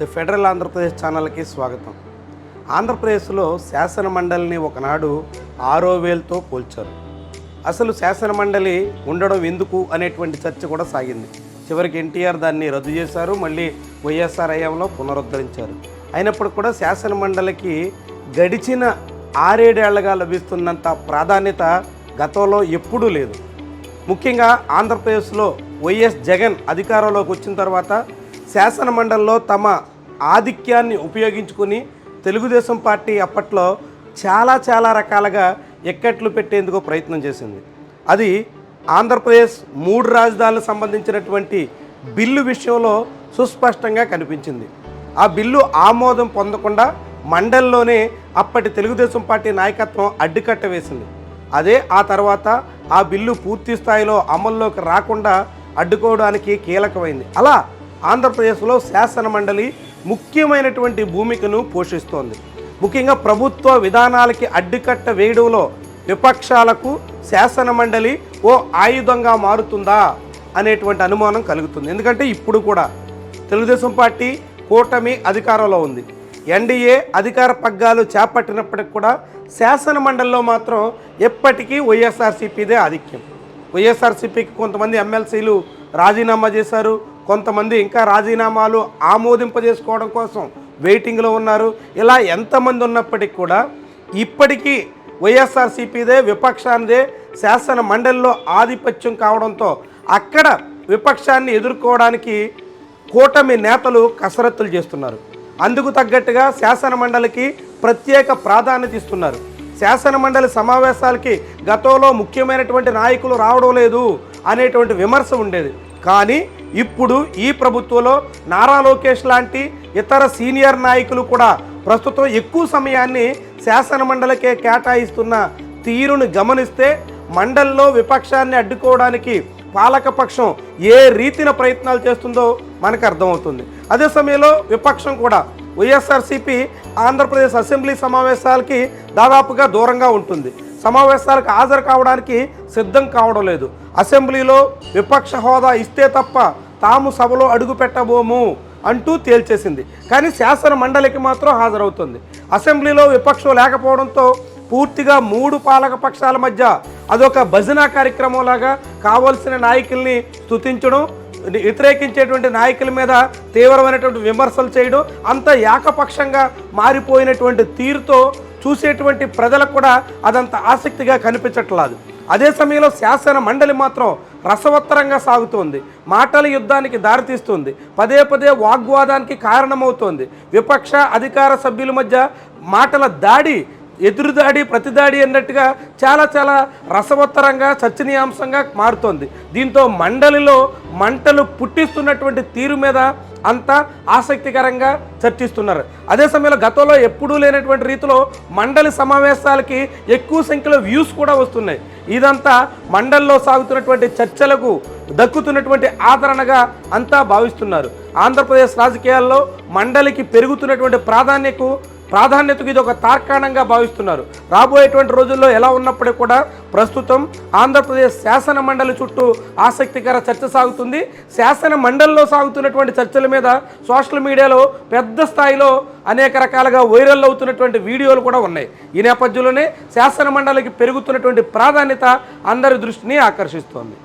The federal Andhra Pradesh ఛానల్కి స్వాగతం. ఆంధ్రప్రదేశ్లో శాసన మండలిని ఒకనాడు ఆరో వేలతో పోల్చారు. అసలు శాసన మండలి ఉండడం ఎందుకు అనేటువంటి చర్చ కూడా సాగింది. చివరికి ఎన్టీఆర్ దాన్ని రద్దు చేశారు మళ్ళీ వైఎస్ఆర్ హయాంలో పునరుద్ధరించారు. అయినప్పుడు కూడా శాసన మండలికి గడిచిన ఆరేడేళ్ళగా లభిస్తున్నంత ప్రాధాన్యత గతంలో ఎప్పుడూ లేదు. ముఖ్యంగా ఆంధ్రప్రదేశ్లో వైఎస్ జగన్ అధికారంలోకి వచ్చిన తర్వాత శాసనమండలిలో తమ ఆధిక్యాన్ని ఉపయోగించుకుని తెలుగుదేశం పార్టీ అప్పట్లో చాలా చాలా రకాలుగా ఎక్కట్లు పెట్టేందుకు ప్రయత్నం చేసింది. అది ఆంధ్రప్రదేశ్ మూడు రాజధానులకు సంబంధించినటువంటి బిల్లు విషయంలో సుస్పష్టంగా కనిపించింది. ఆ బిల్లు ఆమోదం పొందకుండా మండలిలోనే అప్పటి తెలుగుదేశం పార్టీ నాయకత్వం అడ్డుకట్ట వేసింది. అదే ఆ తర్వాత ఆ బిల్లు పూర్తి స్థాయిలో అమల్లోకి రాకుండా అడ్డుకోవడానికి కీలకమైంది. అలా ఆంధ్రప్రదేశ్లో శాసన మండలి ముఖ్యమైనటువంటి భూమికను పోషిస్తోంది. ముఖ్యంగా ప్రభుత్వ విధానాలకి అడ్డుకట్ట వేయడంలో విపక్షాలకు శాసన మండలి ఓ ఆయుధంగా మారుతుందా అనేటువంటి అనుమానం కలుగుతుంది. ఎందుకంటే ఇప్పుడు కూడా తెలుగుదేశం పార్టీ కూటమి అధికారంలో ఉంది. ఎన్డీఏ అధికార పగ్గాలు చేపట్టినప్పటికి కూడా శాసన మండలిలో మాత్రం ఎప్పటికీ వైఎస్ఆర్సీపీదే ఆధిక్యం. వైఎస్ఆర్సీపీకి కొంతమంది ఎమ్మెల్సీలు రాజీనామా చేశారు కొంతమంది ఇంకా రాజీనామాలు ఆమోదింపజేసుకోవడం కోసం వెయిటింగ్లో ఉన్నారు. ఇలా ఎంతమంది ఉన్నప్పటికీ కూడా ఇప్పటికీ వైఎస్ఆర్సీపీదే విపక్షానిదే శాసన మండలిలో ఆధిపత్యం కావడంతో అక్కడ విపక్షాన్ని ఎదుర్కోవడానికి కూటమి నేతలు కసరత్తులు చేస్తున్నారు. అందుకు తగ్గట్టుగా శాసన మండలికి ప్రత్యేక ప్రాధాన్యత ఇస్తున్నారు. శాసన మండలి సమావేశాలకి గతంలో ముఖ్యమైనటువంటి నాయకులు రావడం లేదు అనేటువంటి విమర్శ ఉండేది. కానీ ఇప్పుడు ఈ ప్రభుత్వంలో నారా లోకేష్ లాంటి ఇతర సీనియర్ నాయకులు కూడా ప్రస్తుతం ఎక్కువ సమయాన్ని శాసనమండలికే కేటాయిస్తున్న తీరును గమనిస్తే మండలిలో విపక్షాన్ని అడ్డుకోవడానికి పాలకపక్షం ఏ రీతిన ప్రయత్నాలు చేస్తుందో మనకు అర్థమవుతుంది. అదే సమయంలో విపక్షం కూడా వైఎస్ఆర్సీపీ ఆంధ్రప్రదేశ్ అసెంబ్లీ సమావేశాలకి దాదాపుగా దూరంగా ఉంటుంది. సమావేశాలకు హాజరు కావడానికి సిద్ధం కావడం లేదు. అసెంబ్లీలో విపక్ష హోదా ఇస్తే తప్ప తాము సభలో అడుగు పెట్టబోము అంటూ తేల్చేసింది. కానీ శాసన మండలికి మాత్రం హాజరవుతుంది. అసెంబ్లీలో విపక్షం లేకపోవడంతో పూర్తిగా మూడు పాలక పక్షాల మధ్య అదొక భజన కార్యక్రమంలాగా కావలసిన నాయకుల్ని స్థుతించడం వ్యతిరేకించేటువంటి నాయకుల మీద తీవ్రమైనటువంటి విమర్శలు చేయడం అంత ఏకపక్షంగా మారిపోయినటువంటి తీరుతో చూసేటువంటి ప్రజలకు కూడా అదంత ఆసక్తిగా కనిపించట్లేదు. అదే సమయంలో శాసన మండలి మాత్రం రసవత్తరంగా సాగుతోంది. మాటల యుద్ధానికి దారితీస్తుంది పదే పదే వాగ్వాదానికి కారణమవుతోంది. విపక్ష అధికార సభ్యుల మధ్య మాటల దాడి ఎదురుదాడి ప్రతిదాడి అన్నట్టుగా చాలా చాలా రసవత్తరంగా చర్చనీయాంశంగా మారుతోంది. దీంతో మండలిలో మంటలు పుట్టిస్తున్నటువంటి తీరు మీద అంతా ఆసక్తికరంగా చర్చిస్తున్నారు. అదే సమయంలో గతంలో ఎప్పుడూ లేనటువంటి రీతిలో మండలి సమావేశాలకి ఎక్కువ సంఖ్యలో వ్యూస్ కూడా వస్తున్నాయి. ఇదంతా మండలిలో సాగుతున్నటువంటి చర్చలకు దక్కుతున్నటువంటి ఆదరణగా అంతా భావిస్తున్నారు. ఆంధ్రప్రదేశ్ రాజకీయాల్లో మండలికి పెరుగుతున్నటువంటి ప్రాధాన్యకు ప్రాధాన్యతకు ఇది ఒక తార్కాణంగా భావిస్తున్నారు. రాబోయేటువంటి రోజుల్లో ఎలా ఉన్నప్పటికీ కూడా ప్రస్తుతం ఆంధ్రప్రదేశ్ శాసన మండలి చుట్టూ ఆసక్తికర చర్చ సాగుతుంది. శాసన మండలిలో సాగుతున్నటువంటి చర్చల మీద సోషల్ మీడియాలో పెద్ద స్థాయిలో అనేక రకాలుగా వైరల్ అవుతున్నటువంటి వీడియోలు కూడా ఉన్నాయి. ఈ నేపథ్యంలోనే శాసన మండలికి పెరుగుతున్నటువంటి ప్రాధాన్యత అందరి దృష్టిని ఆకర్షిస్తోంది.